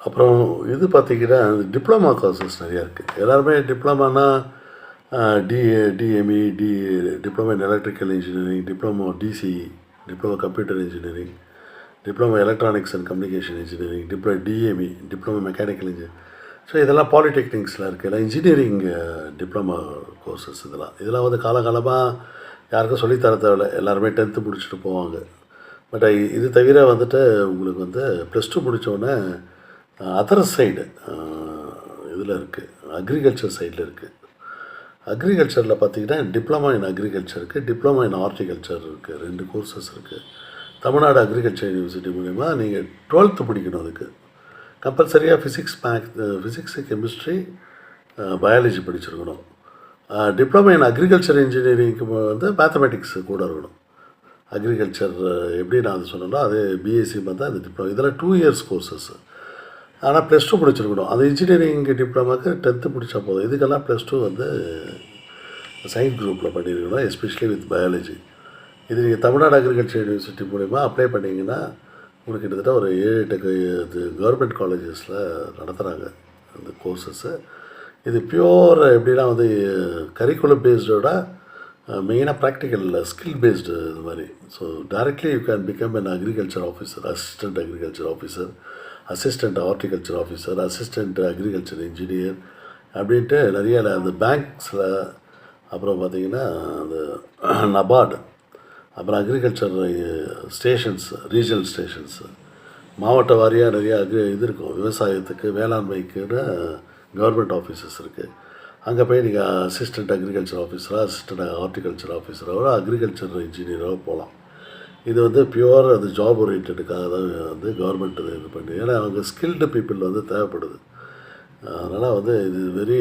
அப்புறம் இது பார்த்தீங்கன்னா டிப்ளமா கோர்சஸ் நிறையா இருக்குது எல்லாருமே டிப்ளமானா D DME D diploma in electrical engineering diploma DC diploma computer engineering diploma electronics and communication engineering diploma DME diploma mechanical engineering so இதெல்லாம் பாலிடெக்னிக்ஸில் இருக்குது எல்லாம் இன்ஜினியரிங் டிப்ளமா கோர்சஸ் இதெல்லாம். இதெல்லாம் வந்து காலகாலமாக யாருக்கும் சொல்லித்தர தேவையில்ல. எல்லாருமே டென்த்து முடிச்சுட்டு போவாங்க. பட் இது தவிர வந்துட்டு உங்களுக்கு வந்து ப்ளஸ் டூ முடித்தோடனே அதர் சைடு இதில் இருக்குது அக்ரிகல்ச்சர் சைடில் இருக்குது அக்ரிகல்ச்சரில் பார்த்தீங்கன்னா டிப்ளமா இன் அக்ரிகல்ச்சர் இருக்குது டிப்ளமா இன் ஹார்டிகல்ச்சர் இருக்குது ரெண்டு கோர்சஸ் இருக்குது தமிழ்நாடு அக்ரிகல்ச்சர் யூனிவர்சிட்டி மூலிமா நீங்கள் டுவெல்த்து படிக்கணும் அதுக்கு. கம்பல்சரியாக physics maths physics chemistry biology படிச்சிருக்கணும். டிப்ளமா இன் அக்ரிகல்ச்சர் இன்ஜினியரிங்க்கு வந்து மேத்தமெட்டிக்ஸ் கூட இருக்கணும். அக்ரிகல்ச்சர் எப்படி நான் அது சொன்னேனோ அது பிஎஸ்சி பார்த்தா அது டிப்ளமா இதெல்லாம் டூ இயர்ஸ் கோர்சஸ்ஸு ஆனால் ப்ளஸ் டூ படிச்சிருக்கணும். அது இன்ஜினியரிங் டிப்ளமாக்கு டென்த்து பிடிச்சா போதும். இதுக்கெல்லாம் ப்ளஸ் டூ வந்து சயின்ஸ் குரூப்பில் பண்ணியிருக்கணும் எஸ்பெஷலி வித் பயாலஜி இது நீங்கள் தமிழ்நாடு அக்ரிகல்ச்சர் யூனிவர்சிட்டி மூலிமா அப்ளை பண்ணிங்கன்னா உங்களுக்கு கிட்டத்தட்ட ஒரு ஏழு எட்டு இது கவர்மெண்ட் காலேஜஸில் நடத்துகிறாங்க அந்த கோர்சஸ்ஸு இது பியூர் எப்படின்னா வந்து கரிக்குலம் பேஸ்டோட மெயினாக ப்ராக்டிக்கல் ஸ்கில் பேஸ்டு இது மாதிரி. So directly you can become an agriculture officer assistant agriculture officer assistant horticulture officer assistant agriculture engineer அப்படின்ட்டு நிறைய அந்த பேங்க்ஸில் அப்புறம் பார்த்திங்கன்னா அந்த நபார்டு அப்புறம் அக்ரிகல்ச்சர் ஸ்டேஷன்ஸ் ரீஜனல் ஸ்டேஷன்ஸு மாவட்ட வாரியாக நிறையா அக்ரி இது இருக்கும். விவசாயத்துக்கு வேளாண்மைக்குன்னு கவர்மெண்ட் ஆஃபீஸஸ் இருக்குது அங்கே போய் நீங்கள் அசிஸ்டண்ட் அக்ரிகல்ச்சர் ஆஃபீஸராக அசிஸ்டண்ட் ஹார்டிகல்ச்சர் ஆஃபீஸராக அக்ரிகல்ச்சர் இன்ஜினியராக போகலாம் இது வந்து பியூர் அது ஜாப் ஓரியன்டுக்காக தான் வந்து கவர்மெண்ட் இது பண்ணி ஏன்னா அவங்க ஸ்கில்டு பீப்புள் வந்து தேவைப்படுது. அதனால் வந்து இது very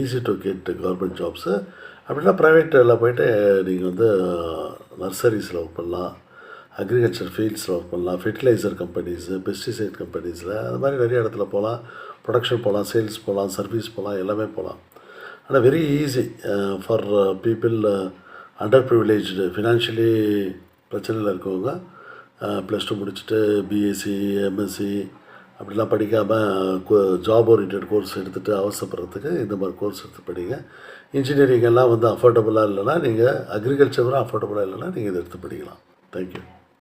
easy to get government jobs அப்படின்னா ப்ரைவேட்டில் போயிட்டு நீங்கள் வந்து நர்சரிஸில் பண்ணலாம். அக்ரிகல்ச்சர் ஃபீல்ட்ஸில் ஒர்க் பண்ணலாம் ஃபெர்டிலைசர் கம்பெனிஸு பெஸ்டிசைட் கம்பெனிஸில் அது மாதிரி நிறைய இடத்துல போகலாம். ப்ரொடக்ஷன் போகலாம் சேல்ஸ் போகலாம் சர்வீஸ் போகலாம் எல்லாமே போகலாம். ஆனால் very easy for people underprivileged financially பிரச்சனையில் இருக்கவங்க ப்ளஸ் டூ முடிச்சுட்டு பிஎஸ்சி எம்எஸ்சி அப்படிலாம் படிக்காமல் ஜாப் ஓரியன்ட் கோர்ஸ் எடுத்துகிட்டு அவசரப்படுறதுக்கு இந்த மாதிரி கோர்ஸ் எடுத்து படிங்க. இன்ஜினியரிங் எல்லாம் வந்து அஃபோர்டபுளாக இல்லைன்னா நீங்கள் அக்ரிகல்ச்சரும் அஃபோர்டபுளாக இல்லைன்னா நீங்கள் இதை எடுத்து படிக்கலாம். தேங்க்யூ